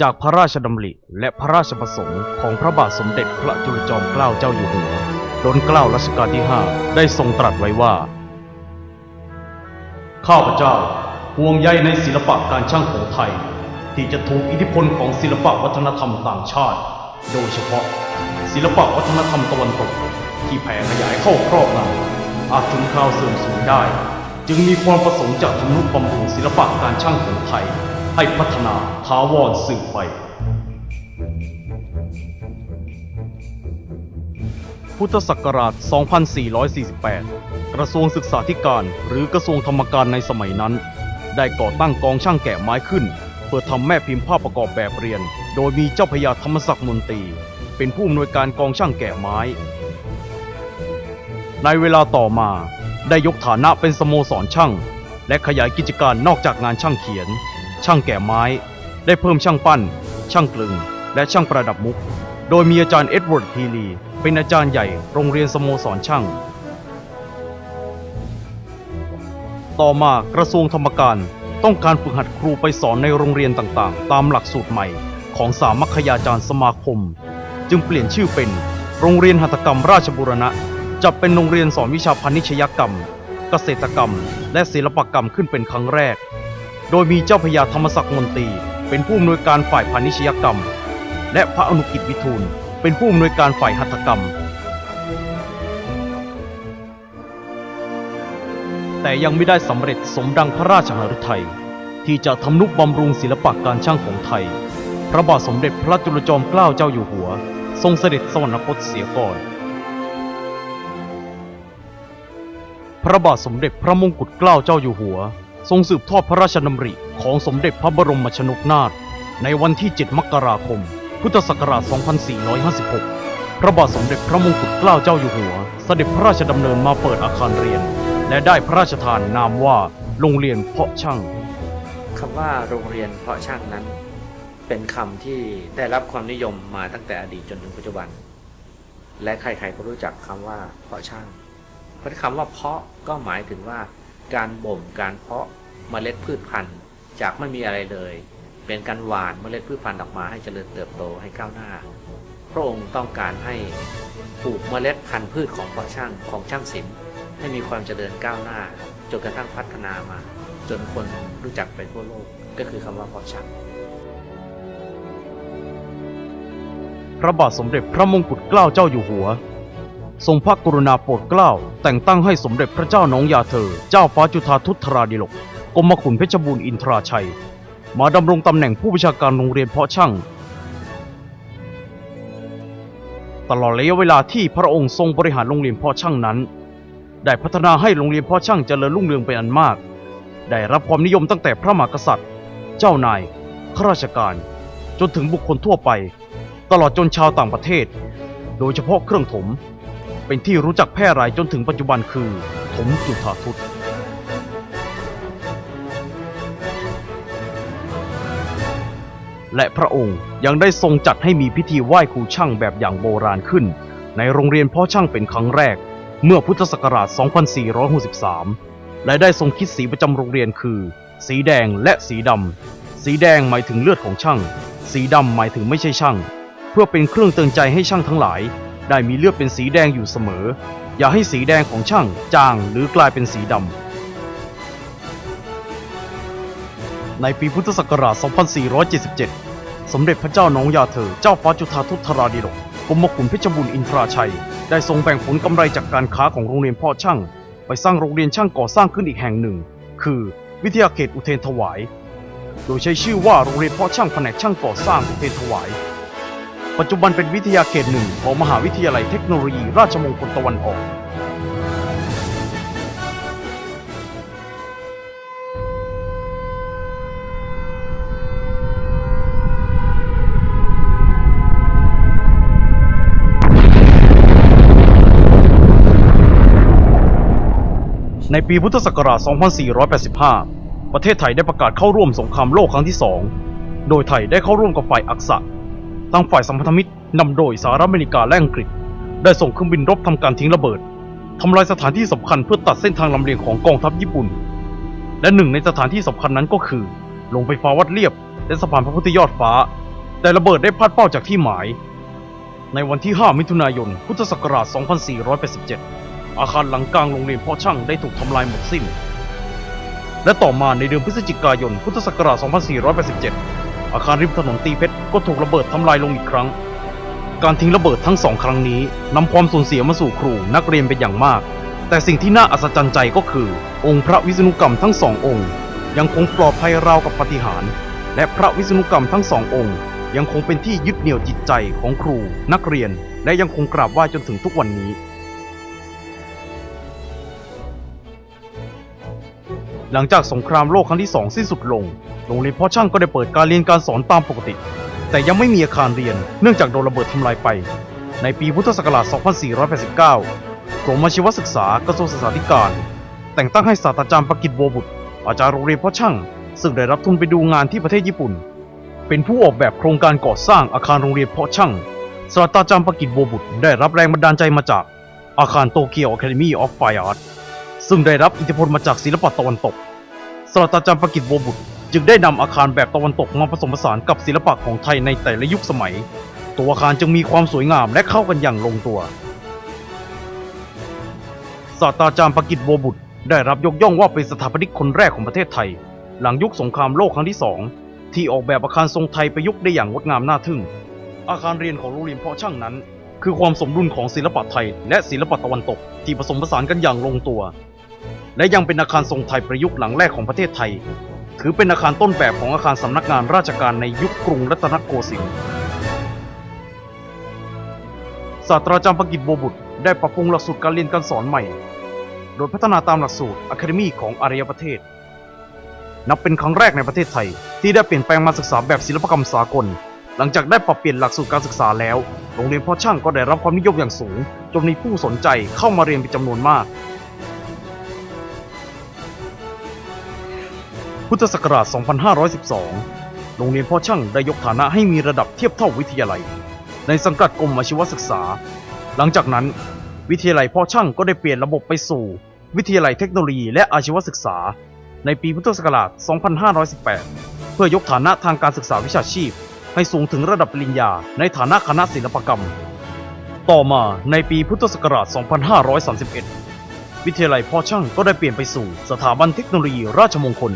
จากพระราชดำริและพระราชประสงค์ของพระบาทสมเด็จพระจุลจอมเกล้าเจ้าอยู่หัวรัชเกล้ารัชกาลที่ 5 ได้ทรงตรัสไว้ว่า ข้าพเจ้าห่วงใยในศิลปะการช่างของไทย ที่จะถูกอิทธิพลของศิลปะวัฒนธรรมต่างชาติ โดยเฉพาะ ศิลปะวัฒนธรรมตะวันตก ที่แผ่ขยายเข้าครอบงำอาจถึงคราวเสื่อมสูญได้ จึงมีความประสงค์จะทำนุบำรุงศิลปะการช่างของไทย ให้พัฒนาถาวรสืบไป พุทธศักราช 2448 กระทรวงศึกษาธิการหรือกระทรวงธรรมการในสมัยนั้น ได้ก่อตั้งกองช่างแกะไม้ขึ้น เพื่อทำแม่พิมพ์ภาพประกอบแบบเรียน โดยมีเจ้าพยาธรรมศักดิ์มนตรี เป็นผู้อำนวยการกองช่างแกะไม้ ในเวลาต่อมาได้ยกฐานะเป็นสโมสรช่าง และขยายกิจการนอกจากงานช่างเขียน ช่างแกะไม้ ได้เพิ่มช่างปั้น ช่างกลึง และช่างประดับมุก โดยมีอาจารย์เอ็ดเวิร์ดฮีลี เป็นอาจารย์ใหญ่โรงเรียนสโมสรช่าง ต่อมากระทรวงธรรมการต้องการฝึกหัดครูไปสอนในโรงเรียนต่างๆ ตามหลักสูตรใหม่ของสามัคคยาจารย์สมาคม จึงเปลี่ยนชื่อเป็น โรงเรียนหัตถกรรมราชบุรณะจะเป็นโรงเรียนสอนวิชาพาณิชยกรรม เกษตรกรรม และศิลปกรรมขึ้นเป็นครั้งแรก โดยมีเจ้าพระยาธรรมศักดิ์มนตรี เป็นผู้อำนวยการฝ่ายพาณิชยกรรม และพระอนุกิจวิทูล เป็นผู้อำนวยการฝ่ายหัตถกรรม แต่ยังไม่ได้สำเร็จสมดังพระราชหฤทัยที่จะทำนุบำรุงศิลปะการช่างของไทย พระบาทสมเด็จพระจุลจอมเกล้าเจ้าอยู่หัว ทรงเสด็จสวรรคตเสียก่อนพระบาทสมเด็จพระมงกุฎเกล้าเจ้าอยู่หัว ทรงสืบทอดพระราชดำริของสมเด็จพระบรมชนกนาถในวันที่ 7 มกราคม พุทธศักราช 2456 พระบาทสมเด็จพระมงกุฎเกล้าเจ้าอยู่หัว เสด็จพระราชดำเนินมาเปิดอาคารเรียน และได้พระราชทานนามว่าโรงเรียนเพาะช่างคำว่าโรงเรียนเพาะช่างนั้น เป็นคำที่ได้รับความนิยมมาตั้งแต่อดีตจนถึงปัจจุบัน และใครๆก็รู้จักคำว่าเพาะช่างเพราะคำว่าเพาะก็หมายถึงว่า การบ่มการเพาะเมล็ดพืชพันธุ์จากไม่มีอะไรเลย เป็นการหวานเมล็ดพืชพันธุ์ออกมาให้เจริญเติบโตให้ก้าวหน้า พระองค์ต้องการให้ปลูกเมล็ดพันธุ์พืชของพาะช่างของช่างศิลป์ให้มีความเจริญก้าวหน้าจนกระทั่งพัฒนามา จนคนรู้จักไปทั่วโลกก็คือคำว่าพาะช่างพระบาทสมเด็จพระมงกุฎเกล้าเจ้าอยู่หัว ทรงพระกรุณาโปรดเกล้า แต่งตั้งให้สมเด็จพระเจ้าน้องยาเธอ เจ้าฟ้าจุฑาทุตธราดิลกกรมขุนเพชรบูรณ์อินทราชัย มาดำรงตำแหน่งผู้บัญชาการโรงเรียนเพาะช่าง ตลอดระยะเวลาที่พระองค์ทรงบริหารโรงเรียนเพาะช่างนั้น ได้พัฒนาให้โรงเรียนเพาะช่างเจริญรุ่งเรืองเป็นอันมาก ได้รับความนิยมตั้งแต่พระมหากษัตริย์ เจ้านายข้าราชการ จนถึงบุคคลทั่วไป ตลอดจนชาวต่างประเทศ โดยเฉพาะเครื่องถม เป็นที่รู้จักแพร่หลายจนถึงปัจจุบันคือถมจุฑาทุตและพระองค์ยังได้ทรงจัดให้มีพิธีไหว้ครูช่างแบบอย่างโบราณขึ้น ในโรงเรียนพ่อช่างเป็นครั้งแรก เมื่อพุทธศักราช 2463 และได้ทรงคิดสีประจำโรงเรียนคือ สีแดงและสีดำ สีแดงหมายถึงเลือดของช่าง สีดำหมายถึงไม่ใช่ช่าง เพื่อเป็นเครื่องเตือนใจให้ช่างทั้งหลาย ได้มีเลือดเป็นสีแดงอยู่เสมอ อย่าให้สีแดงของช่างจางหรือกลายเป็นสีดำ ในปีพุทธศักราช 2477 สมเด็จพระเจ้าน้องยาเธอ เจ้าฟ้าจุฑาทุตธราดิลกกรมขุนเพชรบุญอินทราชัย ได้ทรงแบ่งผลกำไรจากการค้าของโรงเรียนพ่อช่าง ไปสร้างโรงเรียนช่างก่อสร้างขึ้นอีกแห่งหนึ่ง คือวิทยาเขตอุเทนถวาย โดยใช้ชื่อว่าโรงเรียนพ่อช่างแผนกช่างก่อสร้างอุเทนถวาย ปัจจุบันเป็นวิทยาเขตหนึ่งของมหาวิทยาลัยเทคโนโลยี ราชมงคลตะวันออก ในปีพุทธศักราช 2485 ประเทศไทยได้ประกาศเข้าร่วมสงครามโลกครั้งที่สองโดยไทยได้เข้าร่วมกับฝ่ายอักษะ ทางฝ่ายสัมพันธมิตรนำโดยสหรัฐอเมริกาและอังกฤษ ได้ส่งเครื่องบินรบทำการทิ้งระเบิดทำลายสถานที่สำคัญเพื่อตัดเส้นทางลำเลียงของกองทัพญี่ปุ่น และหนึ่งในสถานที่สำคัญนั้นก็คือโรงไฟฟ้าวัดเรียบ และสะพานพระพุทธยอดฟ้า แต่ระเบิดได้พลาดเป้าจากที่หมาย ในวันที่ 5 มิถุนายน พุทธศักราช 2487 อาคารหลังกลางโรงเรียนพ่อช่างได้ถูกทำลายหมดสิ้น และต่อมาในเดือนพฤศจิกายน พุทธศักราช 2487 อาคารริมถนนตีเพชร ก็ถูกระเบิดทำลายลงอีกครั้ง การทิ้งระเบิดทั้งสองครั้งนี้นำความสูญเสียมาสู่ครูนักเรียนเป็นอย่างมาก แต่สิ่งที่น่าอัศจรรย์ใจก็คือ องค์พระวิษณุกรรมทั้งสององค์ ยังคงปลอดภัยราวกับปฏิหาร และพระวิษณุกรรมทั้งสององค์ ยังคงเป็นที่ยึดเหนี่ยวจิตใจของครู นักเรียน และยังคงกราบไหว้จนถึงทุกวันนี้หลังจากสงครามโลกครั้งที่สองสิ้นสุดลง โรงเรียนพ่อช่างก็ได้เปิดการเรียนการสอนตามปกติ แต่ยังไม่มีอาคารเรียนเนื่องจากโดนระเบิดทำลายไป ในปีพุทธศักราช 2489 กรมอาชีวศึกษากระทรวงศึกษาธิการ แต่งตั้งให้ศาสตราจารย์ประกิตบัวบุตร อาจารย์โรงเรียนพ่อช่าง ซึ่งได้รับทุนไปดูงานที่ประเทศญี่ปุ่น เป็นผู้ออกแบบโครงการก่อสร้างอาคารโรงเรียนพาะช่างศาสตราจารย์ประกิตบัวบุตรได้รับแรงบันดาลใจมาจากอาคารโตเกียว Academy of Fine Art ซึ่งได้รับอิทธิพลมาจากศิลปะตะวันตกศาสตราจารย์ประกิตบัวบุตร จึงได้นำอาคารแบบตะวันตกมาผสมผสานกับศิลปะของไทยในแต่ละยุคสมัย ตัวอาคารจึงมีความสวยงามและเข้ากันอย่างลงตัวศาสตราจารย์ประกิตบัวบุตร ได้รับยกย่องว่าเป็นสถาปนิกคนแรกของประเทศไทย หลังยุคสงครามโลกครั้งที่สองที่ออกแบบอาคารทรงไทยประยุกต์ได้อย่างงดงามน่าทึ่ง อาคารเรียนของโรงเรียนเพาะช่างนั้น คือความสมดุลของศิลปะไทย และศิลปะตะวันตกที่ผสมผสานกันอย่างลงตัว และยังเป็นอาคารทรงไทยประยุกต์หลังแรกของประเทศไทย ถือเป็นอาคารต้นแบบของอาคารสำนักงานราชการในยุคกรุงรัตนโกสินทร์ศาสตราจารย์ปกิตบัวบุตรได้ปรับปรุงหลักสูตรการเรียนการสอนใหม่ โดยพัฒนาตามหลักสูตร Academy ของอารยประเทศ นับเป็นครั้งแรกในประเทศไทย ที่ได้เปลี่ยนแปลงมาศึกษาแบบศิลปกรรมสากล หลังจากได้ปรับเปลี่ยนหลักสูตรการศึกษาแล้ว โรงเรียนพ่อช่างก็ได้รับความนิยมอย่างสูง จนมีผู้สนใจเข้ามาเรียนเป็นจำนวนมาก พุทธศักราช 2512 โรงเรียนพ่อช่างได้ยกฐานะให้มีระดับเทียบเท่าวิทยาลัย ในสังกัดกรมอาชีวศึกษา หลังจากนั้นวิทยาลัยพ่อช่างก็ได้เปลี่ยนระบบไปสู่ วิทยาลัยเทคโนโลยีและอาชีวศึกษา ในปีพุทธศักราช 2518 เพื่อยกฐานะทางการศึกษาวิชาชีพ ให้สูงถึงระดับปริญญาในฐานะคณะศิลปกรรม ต่อมาในปีพุทธศักราช 2531 วิทยาลัยพ่อช่างก็ได้เปลี่ยนไปสู่สถาบันเทคโนโลยีราชมงคล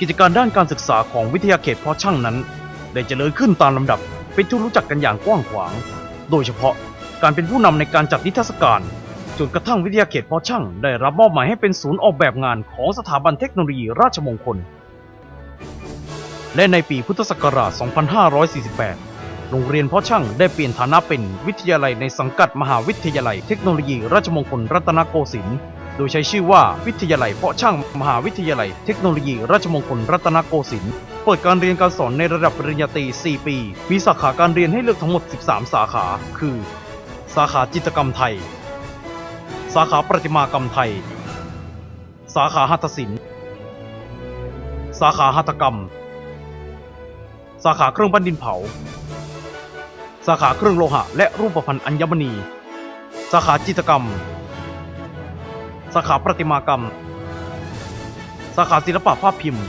กิจการด้านการศึกษาของวิทยาเขตพ่อช่างนั้น ได้เจริญขึ้นตามลำดับเป็นที่รู้จักกันอย่างกว้างขวาง โดยเฉพาะการเป็นผู้นำในการจัดนิทรรศการจนกระทั่งวิทยาเขตพ่อช่างได้รับมอบหมายให้เป็นศูนย์ออกแบบงานของสถาบันเทคโนโลยีราชมงคล และในปีพุทธศักราช 2548 โรงเรียนพ่อช่างได้เปลี่ยนฐานะเป็นวิทยาลัยในสังกัดมหาวิทยาลัยเทคโนโลยีราชมงคลรัตนโกสินทร์ โดยใช้ชื่อว่าวิทยาลัยเพาะช่างมหาวิทยาลัยเทคโนโลยีราชมงคลรัตนโกสินทร์เปิดการเรียนการสอนในระดับปริญญาตรี 4 ปี มีสาขาการเรียนให้เลือกทั้งหมด 13 สาขา คือ สาขาจิตรกรรมไทย สาขาประติมากรรมไทย สาขาหัตถศิลป์ สาขาหัตถกรรม สาขาเครื่องปั้นดินเผา สาขาเครื่องโลหะ และรูปพรรณอัญมณี สาขาจิตรกรรม สาขาประติมากรรม สาขาศิลปะภาพพิมพ์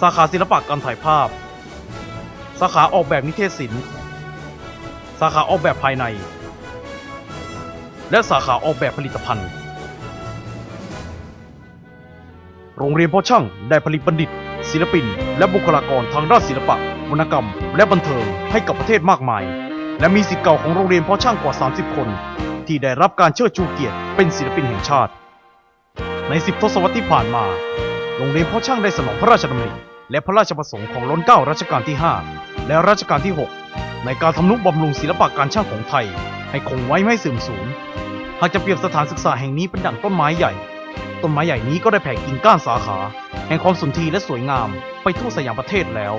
สาขาศิลปะการถ่ายภาพ สาขาออกแบบนิเทศศิลป์ สาขาออกแบบภายใน และสาขาออกแบบผลิตภัณฑ์ โรงเรียนพ่อช่างได้ผลิตบัณฑิต ศิลปิน และบุคลากรทางด้านศิลปะวรรณกรรม และบันเทิงให้กับประเทศมากมาย และมีสิทธิ์เก่าของโรงเรียนพ่อช่างกว่า 30 คน ที่ได้รับการเชิดชูเกียรติเป็นศิลปินแห่งชาติ ในสิบทศวรรษที่ผ่านมา โรงเรียนพ่อช่างได้สนองพระราชดำริและพระราชประสงค์ของล้นเกล้ารัชกาลที่ 5 และรัชกาลที่ 6 ในการทำนุบำรุงศิลปะการช่างของไทย ให้คงไว้ไม่เสื่อมสูญ หากจะเปรียบสถานศึกษาแห่งนี้เป็นดั่งต้นไม้ใหญ่ ต้นไม้ใหญ่นี้ก็ได้แผ่กิ่งก้านสาขา แห่งความสุนทรีและสวยงามไปทั่วสยามประเทศแล้ว